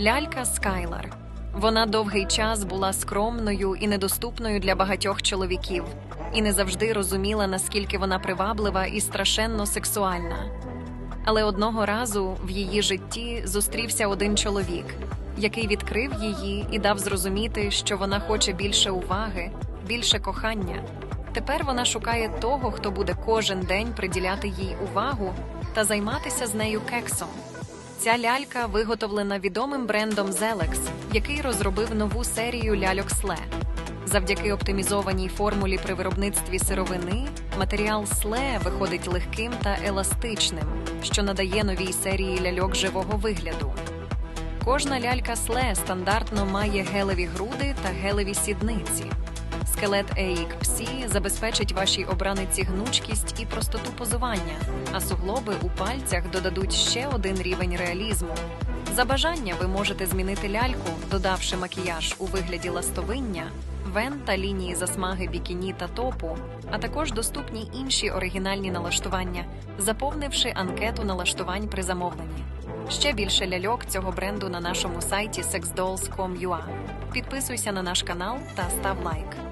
Лялька Скайлар. Вона довгий час була скромною і недоступною для багатьох чоловіків, і не завжди розуміла, наскільки вона приваблива і страшенно сексуальна. Але одного разу в її житті зустрівся один чоловік, який відкрив її і дав зрозуміти, що вона хоче більше уваги, більше кохання. Тепер вона шукає того, хто буде кожен день приділяти їй увагу та займатися з нею кексом. Ця лялька виготовлена відомим брендом Zelex, який розробив нову серію ляльок Сле. Завдяки оптимізованій формулі при виробництві сировини, матеріал сле виходить легким та еластичним, що надає новій серії ляльок живого вигляду. Кожна лялька сле стандартно має гелеві груди та гелеві сідниці. Скелет AXPC забезпечить вашій обраниці гнучкість і простоту позування, а суглоби у пальцях додадуть ще один рівень реалізму. За бажання ви можете змінити ляльку, додавши макіяж у вигляді ластовиння, вен та лінії засмаги бікіні та топу, а також доступні інші оригінальні налаштування, заповнивши анкету налаштувань при замовленні. Ще більше ляльок цього бренду на нашому сайті sexdolls.com.ua. Підписуйся на наш канал та став лайк.